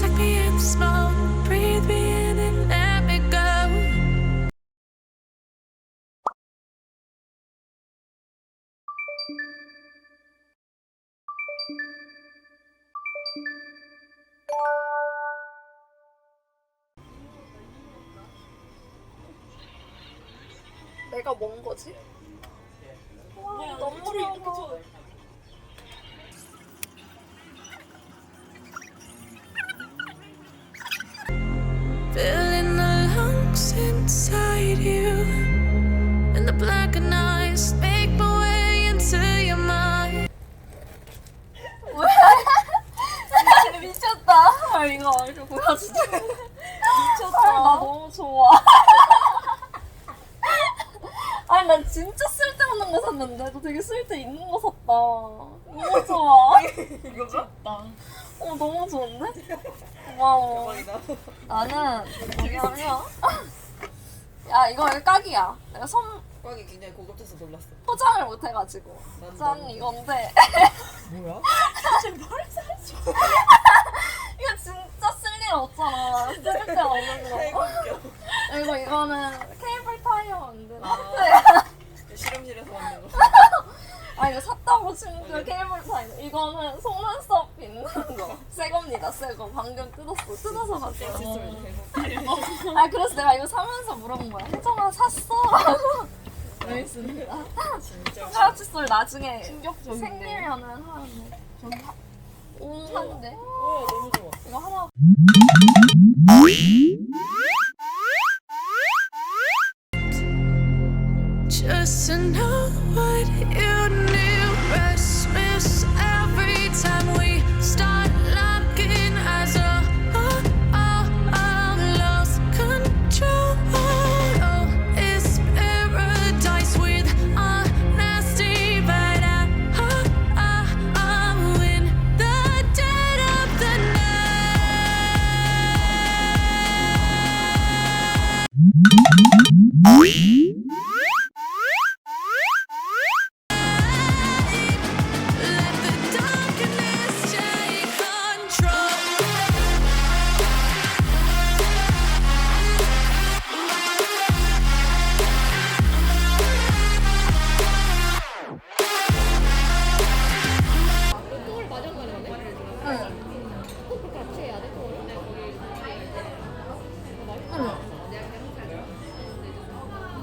Suck me in the smoke, breathe me in and let me go. 내가 뭔 거지? 와, 너무 귀여워. 이거 이거 보여주자. 미쳤다. 나 너무 좋아. 아니 난 진짜 쓸데없는 거 샀는데 너 되게 쓸데 있는 거 샀다. 너무 좋아. 이거 봐? 어 너무 좋은데? 고마워. 나는 뭐냐면 야 이거 이거 까기야. 내가 선 꽝이 굉장히 고급져서 놀랐어. 포장을 못 해가지고 난 짠 너무 이건데 뭐야? 이거 진짜 쓸일 없잖아. 쓸 데 없는 거. 그리고 이거는 케이블 타이어 만드는 하트야. 실험실에서 만든 거. 아 이거 샀다고 심지어 케이블 타이어. 이거는 속눈썹 빗는 거. 새 겁니다. 새 거. 방금 뜯었어. 뜯어서 봤어. 칫솔 대박. 아 그래서 내가 이거 사면서 물어본 거야. 혜정아 샀어? 알겠습니다. 진짜. 손가락 칫솔 나중에 생기면은 하는데. 오 한데. 너무 좋아. 하나. Just to know what you knew. Bye.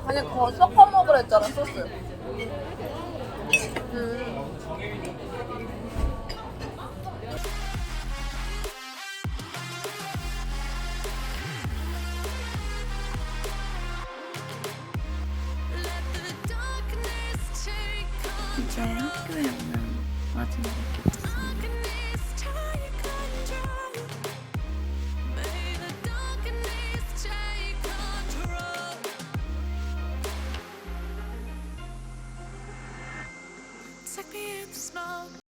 아니 그거 섞어 먹으라 했잖아 소스. 이제 학교에 오는 마지막 Take me in the smoke.